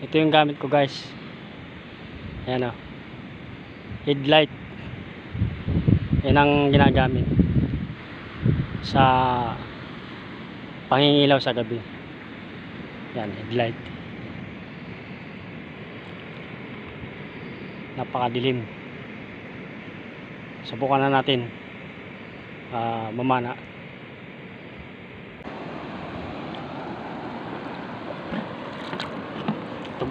Ito yung gamit ko guys. Ayan o. Headlight. Yan ang ginagamit. Sa pangingilaw sa gabi. Yan, headlight. Napakadilim. Subukan na natin. ah, mamana.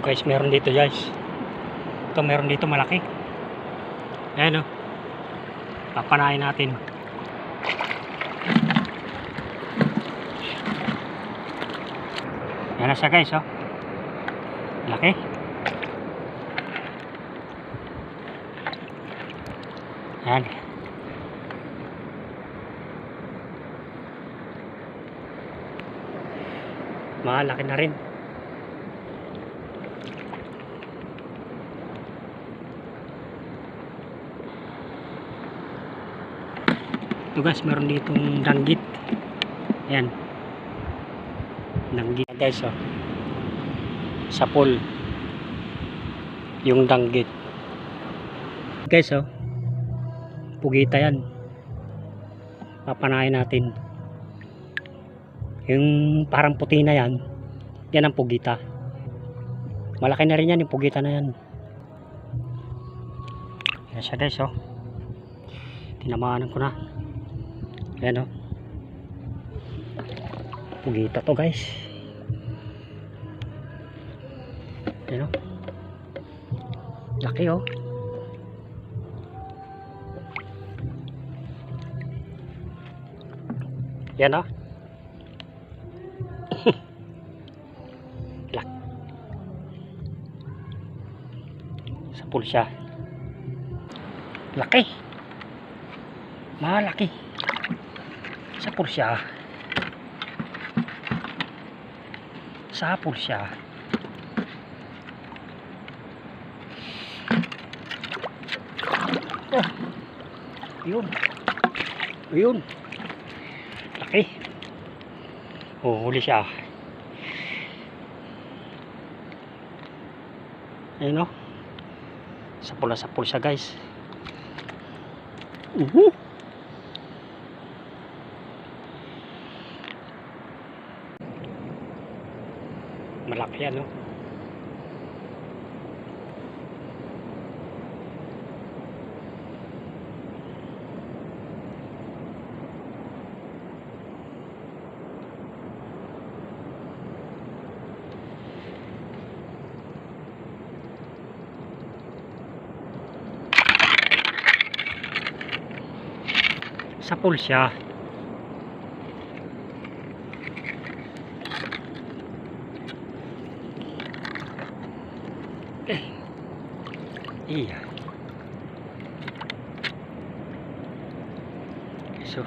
Guys, meron dito guys. Ito meron dito malaki. Ayan o. Papanayin natin. Yan na siya guys oh. Laki. Yan. Malaki na rin. Ito guys, meron ditong danggit. Ayan. Danggit guys oh. Sa pool. Yung danggit. Guys oh. Pugita yan. Papanayin natin. Yung parang puti na yan. Yan ang pugita. Malaki na rin yan yung pugita na yan. Yan siya guys oh. Tinamanan ko na. Ayan o. Pugita to guys. Ayan o. Laki o. Yan o. Lak. Sa pool siya. Laki. Malaki sa Porsche sa Porsche oh yun. Yun. Laki. Oh huli siya. Ayun o sa pula sa Porsche guys. Uh malaki ano sa pool siya Iya. So,